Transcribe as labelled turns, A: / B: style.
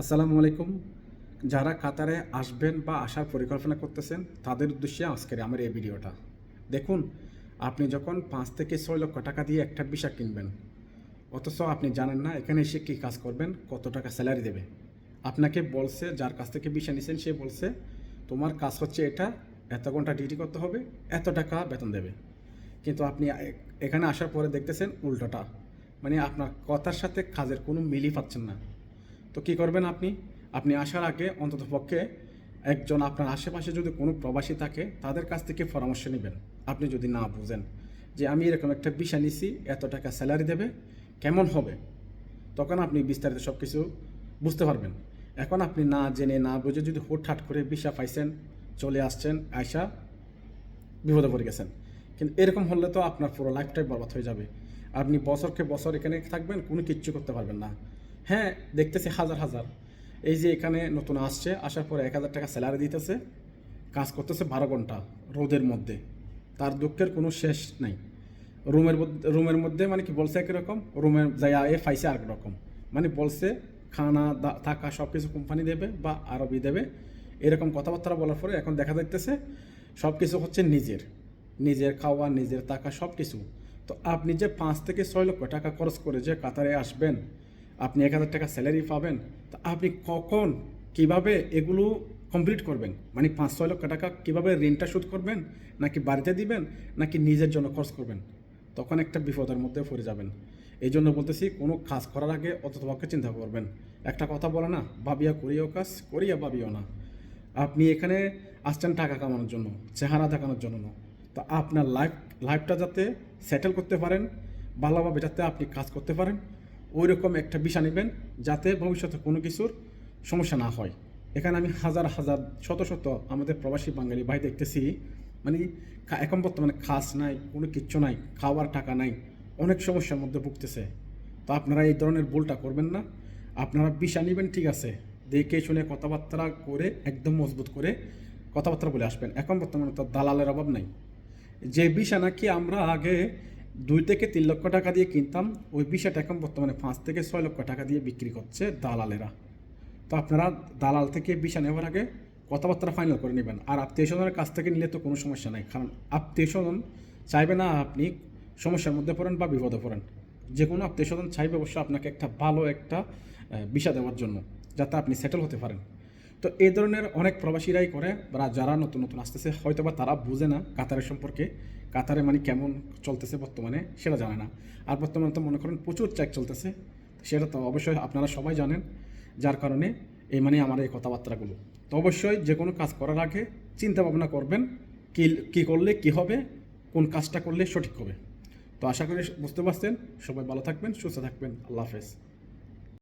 A: আসসালামু আলাইকুম। যারা কাতারে আসবেন বা আসার পরিকল্পনা করতেছেন, তাদের উদ্দেশ্যে আজকের আমার এই ভিডিওটা। দেখুন, আপনি যখন পাঁচ থেকে ছয় লক্ষ টাকা দিয়ে একটা ভিসা কিনবেন, অথচ আপনি জানেন না এখানে এসে কী কাজ করবেন, কত টাকা স্যালারি দেবে। আপনাকে বলছে, যার কাছ থেকে ভিসা নিছেন, সে বলছে, তোমার কাজ হচ্ছে এটা, এত ঘণ্টা ডিউটি করতে হবে, এত টাকা বেতন দেবে। কিন্তু আপনি এখানে আসার পরে দেখতেছেন উল্টোটা। মানে আপনার কথার সাথে কাজের কোনো মিলই পাচ্ছেন না। তো কী করবেন আপনি? আপনি আসার আগে অন্তত পক্ষে একজন আপনার আশেপাশে যদি কোনো প্রবাসী থাকে, তাদের কাছ থেকে পরামর্শ নেবেন। আপনি যদি না বুঝেন যে আমি এরকম একটা বিষয় নিছি, এত টাকা স্যালারি দেবে, কেমন হবে? তখন আপনি বিস্তারিত সব কিছু বুঝতে পারবেন। এখন আপনি না জেনে, না বুঝে যদি হুটহাট করে বিষা পাইছেন, চলে আসছেন আয়সা বিপদে পড়ে গেছেন। কিন্তু এরকম হলে তো আপনার পুরো লাইফটাই বরবাদ হয়ে যাবে। আপনি বছরকে বছর এখানে থাকবেন, কোনো কিচ্ছু করতে পারবেন না। হ্যাঁ দেখতেছি হাজার হাজার। এই যে এখানে নতুন আসছে, আসার পরে এক হাজার টাকা স্যালারি দিতেছে, কাজ করতেছে বারো ঘণ্টা রোদের মধ্যে। তার দুঃখের কোনো শেষ নাই। রুমের রুমের মধ্যে মানে কি বলছে একরকম রুমের যাই এ ফাইসে আর রকম। মানে বলছে, খানা থাকা সব কিছু কোম্পানি দেবে বা আরবি দেবে। এরকম কথাবার্তা বলার পরে এখন দেখা যাইতেছে সব কিছু হচ্ছে নিজের। নিজের খাওয়া, নিজের টাকা সব কিছু তো আপনি যে পাঁচ থেকে ছয় লক্ষ টাকা খরচ করে যে কাতারে আসবেন আপনি এক হাজার টাকা স্যালারি পাবেন, তা আপনি কখন, কীভাবে এগুলো কমপ্লিট করবেন? মানে পাঁচ, ছয় লক্ষ টাকা কীভাবে ঋণটা শোধ করবেন, নাকি বাড়িতে দিবেন, নাকি নিজের জন্য খরচ করবেন? তখন একটা বিপদের মধ্যে পড়ে যাবেন। এই জন্য বলতেছি, কোনো কাজ করার আগে অতপক্ষে চিন্তা করবেন। একটা কথা বলে না, ভাবিয়া করিও কাজ, করিয়া ভাবিও না। আপনি এখানে আসছেন টাকা কামানোর জন্য, চেহারা দেখানোর জন্য না। তো আপনার লাইফ লাইফটা যাতে সেটেল করতে পারেন, ভালোভাবে যাতে আপনি কাজ করতে পারেন ওই রকম একটা বিষা নেবেন যাতে ভবিষ্যতে কোনো কিছুর সমস্যা না হয়। এখানে আমি হাজার হাজার, শত শত আমাদের প্রবাসী বাঙালি ভাই দেখতেছি মানে এখন বর্তমানে খাস নাই, কোনো কিচ্ছু নাই, খাওয়ার টাকা নাই, অনেক সমস্যার মধ্যে ভুগতেছে। তো আপনারা এই ধরনের ভুলটা করবেন না। আপনারা বিষা নেবেন, ঠিক আছে। দেখে শুনে কথাবার্তা করে, একদম মজবুত করে কথাবার্তা বলে আসবেন। এখন বর্তমানে তো দালালের অভাব নাই। যে বিষা নাকি আমরা আগে দুই থেকে তিন লক্ষ টাকা দিয়ে কিনতাম। ওই বিষাটা এখন বর্তমানে পাঁচ থেকে ছয় লক্ষ টাকা দিয়ে বিক্রি করছে দালালেরা। তো আপনারা দালাল থেকে বিষা নেওয়ার আগে কথাবার্তা ফাইনাল করে নেবেন। আর আত্মীয় স্বজনের কাছ থেকে নিলে তো কোনো সমস্যা নাই। কারণ আত্মীয় স্বজন চাইবে না আপনি সমস্যার মধ্যে পড়েন বা বিপদে পড়েন। যে কোনো আত্মীয় স্বজন চাইবে অবশ্য আপনাকে একটা ভালো একটা বিষা দেওয়ার জন্য, যাতে আপনি সেটেল হতে পারেন। তো এই ধরনের অনেক প্রবাসীরাই করে, বা যারা নতুন নতুন আসতেছে হয়তো বা তারা বুঝে না কাতারের সম্পর্কে, কাতারে মানে কেমন চলতেছে বর্তমানে সেটা জানে না। আর বর্তমানে তো মনে করেন প্রচুর চেক চলতেছে, সেটা তো অবশ্যই আপনারা সবাই জানেন, যার কারণে এই মানে আমার এই কথাবার্তাগুলো। তো অবশ্যই যে কোনো কাজ করার আগে চিন্তা ভাবনা করবেন, কি, কী করলে কি হবে, কোন কাজটা করলে সঠিক হবে। তো আশা করি বুঝতে পারছেন, সবাই ভালো থাকবেন, সুস্থ থাকবেন, আল্লাহ হাফেজ।